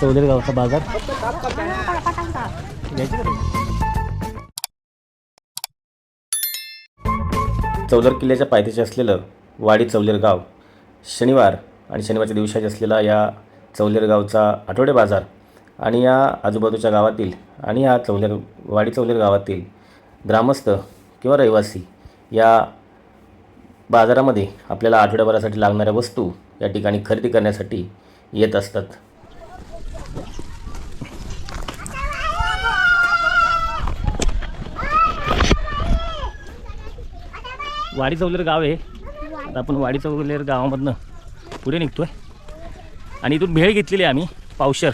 चौधरी गावचा बाजार. चौदर किल्ल्याच्या पायथ्याशी असलेलं वाडी चौलेर गाव शनिवार आणि शनिवारच्या दिवशी असलेला या चौलेर गावचा आठवडे बाजार आणि या आजूबाजूच्या गावातील आणि या चौलेर वाडी चौलेर गावातील ग्रामस्थ किंवा रहिवासी या बाजारामध्ये आपल्याला आठवड्याभरासाठी लागणाऱ्या वस्तू या ठिकाणी खरेदी करण्यासाठी येत असतात. वाडी चौलेर गाव आहे. आता आपण वाडी चौलेर गावामधनं पुढे निघतो आहे आणि इथून भेळ घेतलेली आहे आम्ही पावशर.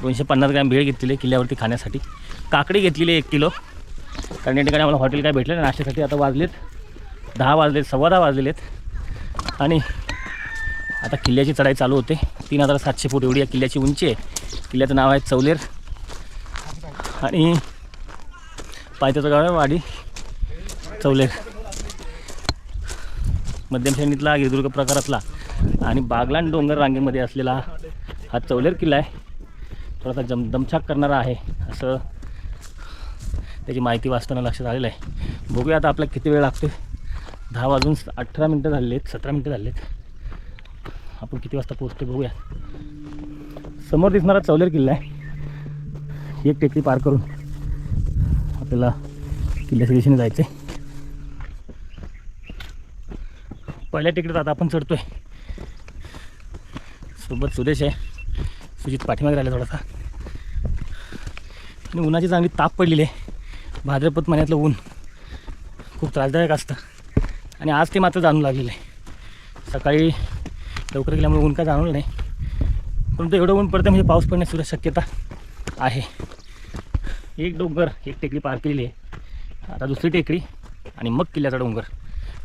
दोनशे पन्नास ग्रॅम भेळ घेतलेली आहे किल्ल्यावरती खाण्यासाठी. काकडी घेतलेली आहे एक किलो. कारण या ठिकाणी आम्हाला हॉटेल काय भेटलं नाश्त्यासाठी आता वाजलेत. दहा वाजलेत सव्वा दहा वाजलेले आहेत आणि आता किल्ल्याची चढाई चालू होते. तीन हजार सातशे फूट एवढी या किल्ल्याची उंची आहे. किल्ल्याचं नाव आहे चौलेर. आणि पायथ्याचं गाव आहे वाडी चौलेर. मध्यम श्रेणीतला गिरदुर्ग प्रकारातला आणि बागलाण डोंगर रांगेमध्ये असलेला हा चौलेर किल्ला आहे. थोडासा जम दमछाक करणारा आहे असं त्याची माहिती वाचताना लक्षात आलेलं आहे. बघूया आता आपल्याला किती वेळ लागतो दहा वाजून अठरा मिनटं झाले आहेत सतरा मिनटं झाले आहेत आपण किती वाजता पोहोचतो बघूया. समोर दिसणारा चौलेर किल्ला आहे. एक टेकडी पार करून आपल्याला किल्ल्याच्या दिशेने जायचं आहे पहिल्या तिकडे आता आपण चढतोय. सोबत सुदेश आहे. सुजित पाठीमागे राहिला थोडासा. आणि उन्हाची चांगली ताप पडलेली आहे. भाद्रपद महिन्यातलं ऊन खूप त्रासदायक असतं. आणि आज ते मात्र जाणू लागलेलं आहे. सकाळी लवकर गेल्यामुळे ऊन काय जाणवलं नाही. परंतु एवढं ऊन पडतं म्हणजे पाऊस पडण्याची सुद्धा शक्यता आहे. एक डोंगर एक टेकडी पार केलेली आहे. आता दुसरी टेकडी आणि मग किल्ल्याचा डोंगर.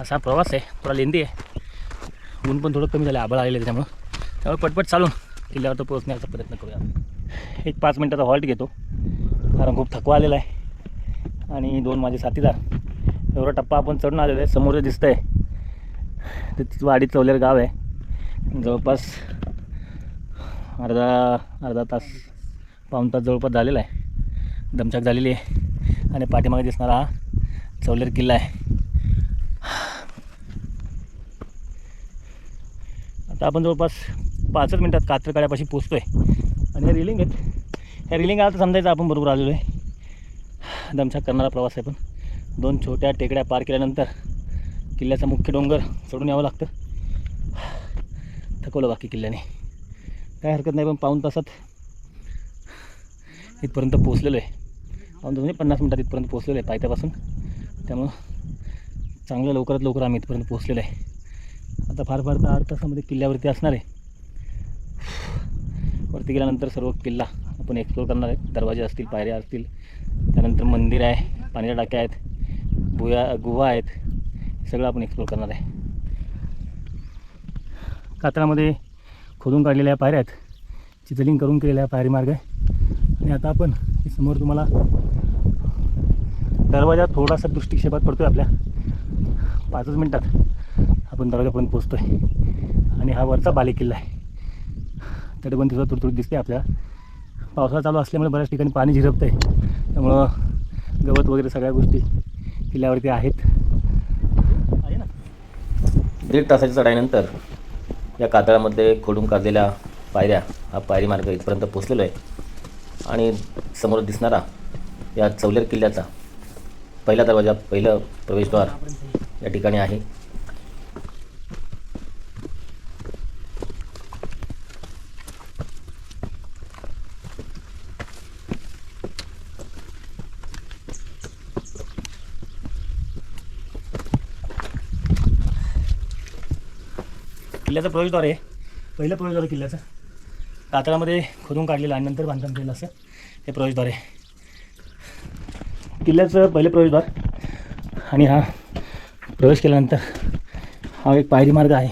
असा प्रवास आहे. थोडा लेंदी आहे. ऊन पण थोडं कमी झालं आबळ आलेलं आहे त्यामुळं त्यामुळे पटपट चालून किल्ल्यावर तर पोहोचण्याचा प्रयत्न करूया एक पाच मिनटाचा हॉल्ट घेतो. कारण खूप थकवा आलेला आहे. आणि दोन माझे साथीदार एवढा टप्पा आपण चढून आलेलो आहे. समोर दिसतं आहे ते तिथं वाडी चौलेर गाव आहे. जवळपास अर्धा अर्धा तास पाऊण तास जवळपास झालेला आहे. दमछाक झालेली आहे. आणि पाठीमागे दिसणारा हा चौलेर किल्ला आहे. तर आपण जवळपास पाचच मिनटात कात्रकाड्यापाशी पोचतो आहे आणि हे रिलिंग आहेत. ह्या रिलिंग आता समजायचं आपण बरोबर आलेलो आहे. दमछाक करणारा प्रवास आहे पण. दोन छोट्या टेकड्या पार केल्यानंतर किल्ल्याचा मुख्य डोंगर चढून यावं लागतं. थकवलं बाकी किल्ल्याने. काय हरकत नाही पण पाऊन तासात इथपर्यंत पोचलेलो आहे. पाऊन तास म्हणजे पन्नास मिनटात इथपर्यंत पोचलेलो आहे पायथ्यापासून. त्यामुळं चांगलं लवकरात लवकर आम्ही इथपर्यंत पोचलेलो आहे. आता फार फार तर आठ तासामध्ये किल्ल्यावरती असणार आहे. वरती गेल्यानंतर सर्व किल्ला आपण एक्सप्लोर करणार आहे. दरवाजे असतील पायऱ्या असतील. त्यानंतर मंदिर आहे पाण्याच्या टाक्या आहेत भुया गुहा आहेत. हे सगळं आपण एक्सप्लोर करणार आहे. कातळामध्ये खोदून काढलेल्या पायऱ्या आहेत. चितलिंग करून केलेल्या पायरी मार्ग आहे. आणि आता आपण समोर तुम्हाला दरवाजा थोडासा दृष्टिक्षेपात पडतो आहे आपल्या. पाचच मिनटात. आपण दरवाजापर्यंत पोचतो आहे आणि हा वरचा बालेकिल्ला आहे. तटबंदी सुद्धा तुडतुड दिसते आपल्याला. पावसाळा चालू असल्यामुळे बऱ्याच ठिकाणी पाणी झिरपतं आहे त्यामुळं गवत वगैरे सगळ्या गोष्टी किल्ल्यावरती आहेत. आहे ना? दीड तासाच्या चढाईनंतर या कातळामध्ये खोडून काढलेल्या पायऱ्या हा पायरी मार्ग इथपर्यंत पोचलेलो आहे. आणि समोर दिसणारा या चौलेर किल्ल्याचा पहिला दरवाजा पहिलं प्रवेशद्वार या ठिकाणी आहे. किल्ल्याचा प्रवेशद्वार आहे पहिलं प्रवेशद्वार किल्ल्याचं कातळामध्ये खोदून काढलेलं आणि नंतर बांधकाम केलेलं असं हे प्रवेशद्वार आहे किल्ल्याचं पहिलं प्रवेशद्वार आणि हा प्रवेश केल्यानंतर हा एक पायरी मार्ग आहे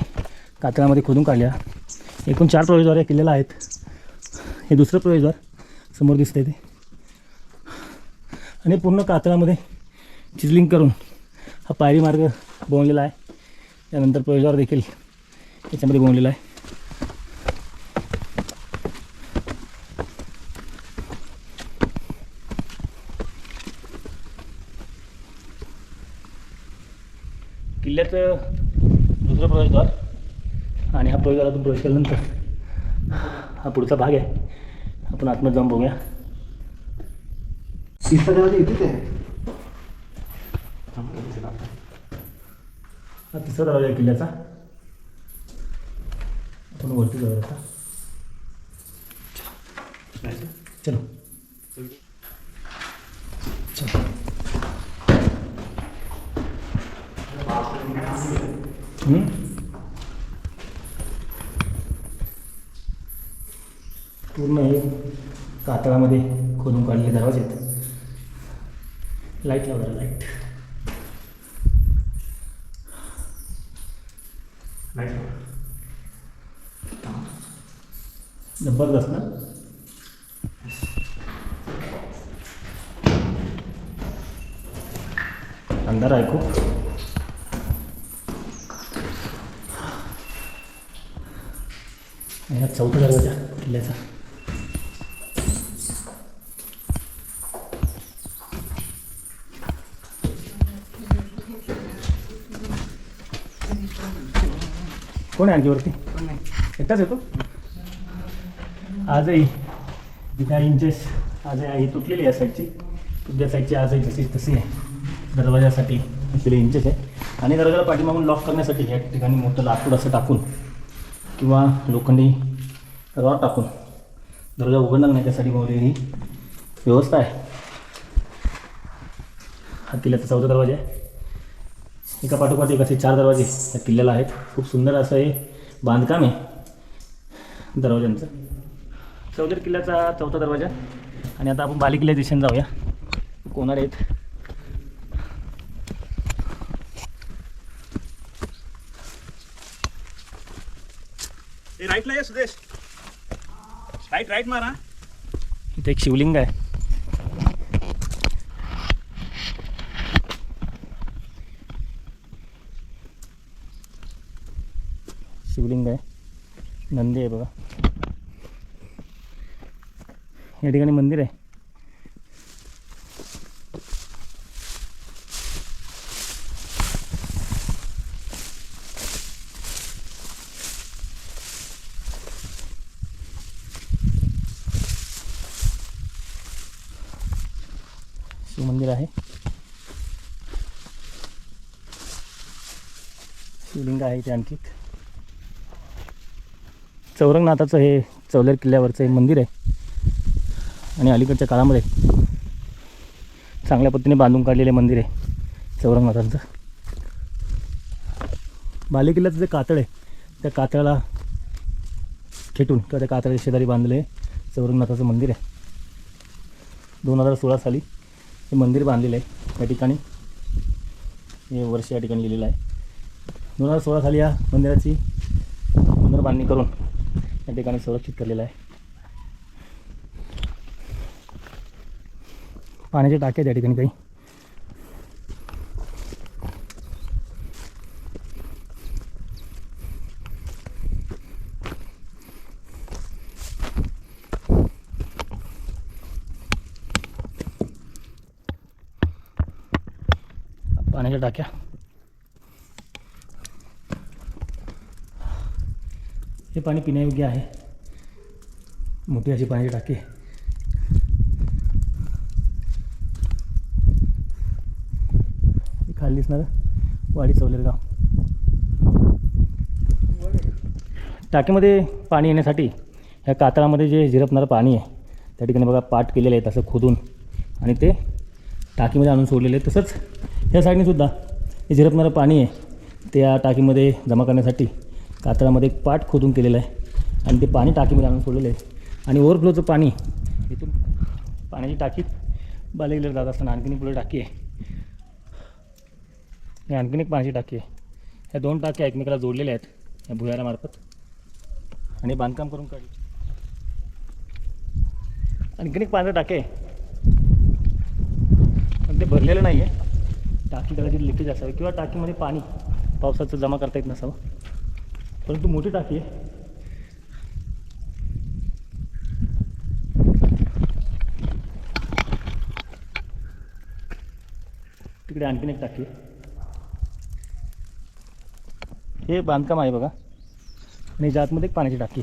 कातळामध्ये खोदून काढलेला. एकूण चार प्रवेशद्वार या किल्ल्याला आहेत. हे दुसरं प्रवेशद्वार समोर दिसतंय ते. आणि पूर्ण कातळामध्ये चिजलिंग करून हा पायरी मार्ग बनवलेला आहे. त्यानंतर प्रवेशद्वार देखील त्याच्यामध्ये बनवलेला आहे. किल्ल्यात दुसरं प्रवेशद्वार आणि हा प्रवेशद्वारातून प्रवेश केल्यानंतर हा पुढचा भाग आहे. आपण आतमध्ये जाऊन बघूया. हा तिसरा दरवाजा किल्ल्याचा. आपण वरती जाऊया आता. चलो. चलो. पूर्ण हे कातळामध्ये खोदून काढलेले दरवाजे आहेत. लाइट लावा लाइट जबरदस्त ना? अंधार आहे खूप आणि चौथा दरवाजा किल्ल्याचा. कोण आहे आणखी वरती? एकटाच येतो आजही दहा इंचेस आज आई तुटलेली या साईडची तुझ्या साईडची आजही जशी तशी आहे. दरवाजासाठी असलेले इंचेस आहे. आणि दरवाजाला पाठीमागून लॉक करण्यासाठी या ठिकाणी मोठं लाकूड असं टाकून किंवा लोखंडी रॉड टाकून दरवाजा उघडणार नाही त्यासाठी ही व्यवस्था आहे. हा किल्ल्याचा चौथा दरवाजा आहे. एका पाठोपाठ एक असे चार दरवाजे या किल्ल्याला आहेत. खूप सुंदर असं हे बांधकाम आहे दरवाज्यांचं चौधरी किल्ल्याचा चौथा दरवाजा. आणि आता आपण बाली किल्ल्या दिशेने जाऊया. कोणार आहेत? राईटला ये सुदेश. राईट राईट मारा. इथे एक शिवलिंग आहे. शिवलिंग आहे. नंदी आहे बघा. या ठिकाणी मंदिर आहे. शिवमंदिर आहे. शिवलिंग आहे इथे आणखी चौरंगनाथाचं हे चौलेर किल्ल्यावरचं हे मंदिर आहे. आणि अलीकडच्या काळामध्ये चांगल्या पद्धतीने बांधून काढलेले मंदिर आहे चौरंगनाथांचं. बालेकिल्ल्याचं जे कातळ आहे त्या कातळाला खेटून किंवा त्या कातळ्याच्या शेजारी बांधले चौरंगनाथाचं मंदिर आहे. दोन हजार सोळा साली हे मंदिर बांधलेलं आहे या ठिकाणी हे वर्ष या ठिकाणी लिहिलेलं आहे. दोन हजार सोळा साली या मंदिराची पुनर्बांधणी करून या ठिकाणी संरक्षित केलेलं आहे. पाण्याचे टाके त्या ठिकाणी काही. पाण्याच्या टाक्या. हे पाणी पिण्यायोग्य आहे. मोठी अशी पाण्याची टाकी आहे हे खाली दिसणार वाडी चौलेर गाव टाकीमध्ये पाणी येण्यासाठी ह्या कातळामध्ये जे झिरपणारं पाणी आहे त्या ठिकाणी बघा पाट केलेले आहेत असं खोदून. आणि ते टाकीमध्ये आणून सोडलेले आहे तसंच ह्या साईडने सुद्धा हे झिरपणारं पाणी आहे त्या टाकीमध्ये जमा करण्यासाठी कातळामध्ये एक पाट खोदून केलेलं आहे. आणि ते पाणी टाकीमध्ये आणून सोडलेलं आहे. आणि ओव्हरफ्लोचं पाणी इथून पाण्याची टाकीत बालेगीला जात असताना आणखीन पुढे टाकी आहे. आणि आणखीन एक पाण्याची टाकी आहे. ह्या दोन टाक्या एकमेकाला जोडलेल्या आहेत या भुयारामार्फत आणि बांधकाम करून काढले. आणखीन एक पाण्याचं टाके पण ते भरलेलं नाही आहे टाकी कदाचित लिकेज असावी किंवा टाकीमध्ये पाणी पावसाचं जमा करता येत नसावं. परंतु मोठी टाकी आहे. तिकडे आणखीन एक टाकी आहे. हे बांधकाम आहे बघा. आणि जातमध्ये आतमध्ये एक पाण्याची टाकी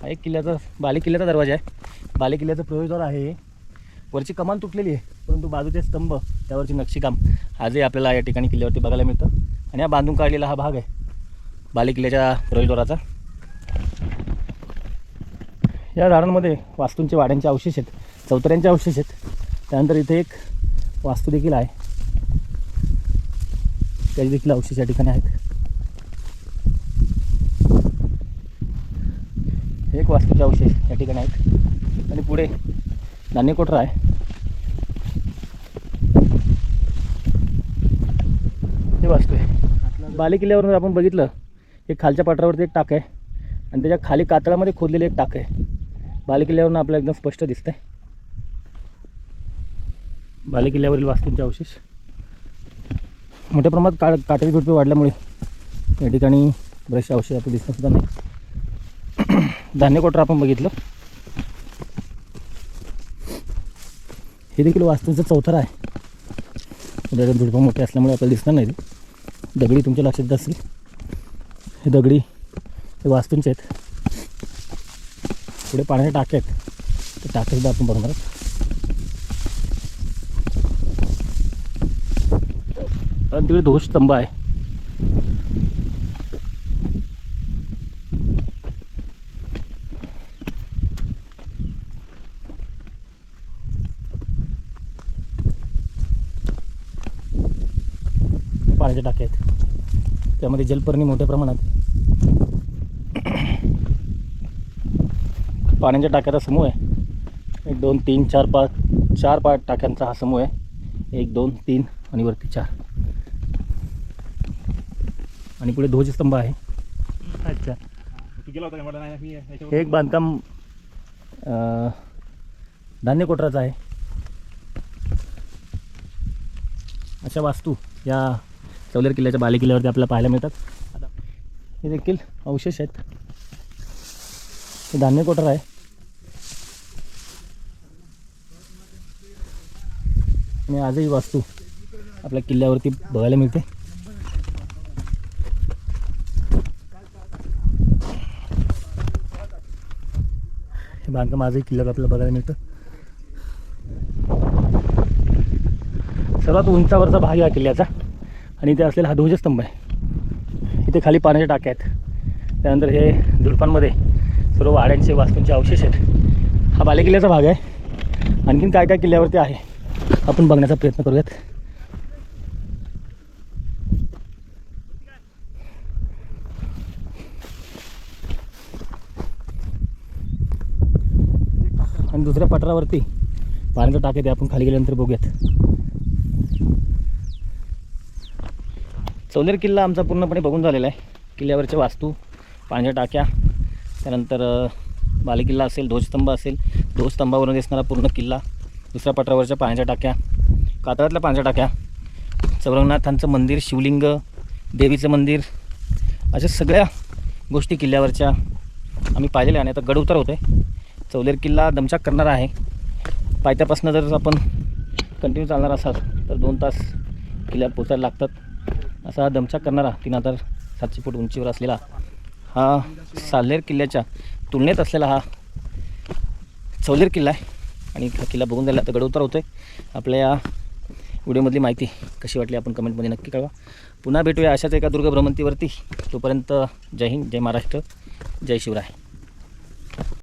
हा एक किल्ल्याचा बाले किल्ल्याचा दरवाजा आहे. बाले किल्ल्याचं प्रवेशद्वार आहे हे. वरची कमान तुटलेली आहे परंतु बाजूचे स्तंभ त्यावरची नक्षीकाम आजही आपल्याला या ठिकाणी किल्ल्यावरती बघायला मिळतं. आणि हा बांधून काढलेला हा भाग आहे बाले किल्ल्याच्या प्रवेशद्वाराचा. या झाडांमध्ये वास्तूंचे वाड्यांचे अवशेष आहेत चौतऱ्यांचे अवशेष आहेत. त्यानंतर इथे एक वास्तू देखील आहे. त्याचे देखील अवशेष या ठिकाणी आहेत. एक वास्तूचे अवशेष या ठिकाणी आहेत. आणि पुढे नाणेकोटरा आहे? हे वास्तू आहे. बाले किल्ल्यावरून आपण बघितलं एक खालच्या पात्रावरती एक टाक आहे. आणि त्याच्याखाली कातळामध्ये खोदलेली एक टाक आहे. बाले किल्ल्यावरून आपल्याला एकदम स्पष्ट दिसतंय. बाले किल्ल्यावरील वास्तूंचे अवशेष. मोठ्या प्रमाणात का काटेरी झुडपे वाढल्यामुळे या ठिकाणी बरेचसे अवशेष आपले दिसणं सुद्धा नाही धान्य कोटर आपण बघितलं. हे देखील वास्तूंचं चौथर आहे. उद्या झुडपं मोठे असल्यामुळे आपल्याला दिसणार नाही दगडी तुमच्या लक्षात असेल असतील. हे दगडी हे वास्तूंचे आहेत. पुढे पाण्याचे टाके आहेत. ते टाके सुद्धा आपण बघणार आहोत. आणि तिकडे ध्वज स्तंभ आहे. पाण्याचे टाके आहेत. त्यामध्ये जलपर्णी मोठ्या प्रमाणात. पाण्याच्या टाक्याचा समूह आहे. एक दोन तीन चार पाच चार पाच टाक्यांचा हा समूह आहे. एक दोन तीन आणि वरती चार. आणि पुढे ध्वजस्तंभ आहे. अच्छा. तू गेला होता का मला नाही मी याच्यावर- हे एक बांधकाम अं, धान्य कोटराचं आहे. अशा वास्तू या चौलेर किल्ल्याच्या बाले किल्ल्यावरती आपल्याला पाहायला मिळतात. आता हे देखील अवशेष आहेत. हे धान्य कोटर आहे. आणि आजही वास्तू आपल्या किल्ल्यावरती बघायला मिळते. बांधकाम आजही किल्ल्यावर आपल्याला बघायला मिळतं. सर्वात उंचावरचा भाग या किल्ल्याचा. आणि इथे असलेला हा ध्वजस्तंभ आहे. इथे खाली पाण्याचे टाके आहेत. त्यानंतर हे झुडपांमध्ये सर्व वाड्यांचे वास्तूंचे अवशेष आहेत. हा बालेकिल्ल्याचा भाग आहे. आणखीन काय काय किल्ल्यावरती आहे आपण बघण्याचा प्रयत्न करूयात आणि दुसऱ्या पठारावरती पाण्याचं टाक ते आपण खाली गेल्यानंतर बघूयात. चौलेर किल्ला आमचा पूर्णपणे बघून झालेला आहे. किल्ल्यावरच्या वास्तू पाण्याच्या टाक्या त्यानंतर बालेकिल्ला असेल ध्वजस्तंभ असेल ध्वजस्तंभावरून दिसणारा पूर्ण किल्ला दुसऱ्या पठारावरच्या पाण्याच्या टाक्या कातळातल्या पाण्याच्या टाक्या चौरंगनाथांचं मंदिर शिवलिंग देवीचं मंदिर अशा सगळ्या गोष्टी किल्ल्यावरच्या आम्ही पाहिलेल्या आणि आता गडउतार होते चौलेर किल्ला दमछाक करणारा आहे. पायथ्यापासून जर आपण कंटिन्यू चालणार असाल तर दोन तास किल्ल्यावर पोचायला लागतात. असा हा दमचाक करणारा तीन हजार सातशे फूट उंचीवर असलेला हा सालेर किल्ल्याच्या तुलनेत असलेला हा चौलेर किल्ला आहे. आणि हा किल्ला बघून झाला तर गडउतार होतो आहे आपल्या या व्हिडिओमधली माहिती कशी वाटली आपण कमेंटमध्ये नक्की कळवा. पुन्हा भेटूया अशाच एका दुर्ग भ्रमंतीवरती तोपर्यंत जय हिंद जय महाराष्ट्र जय शिवराय.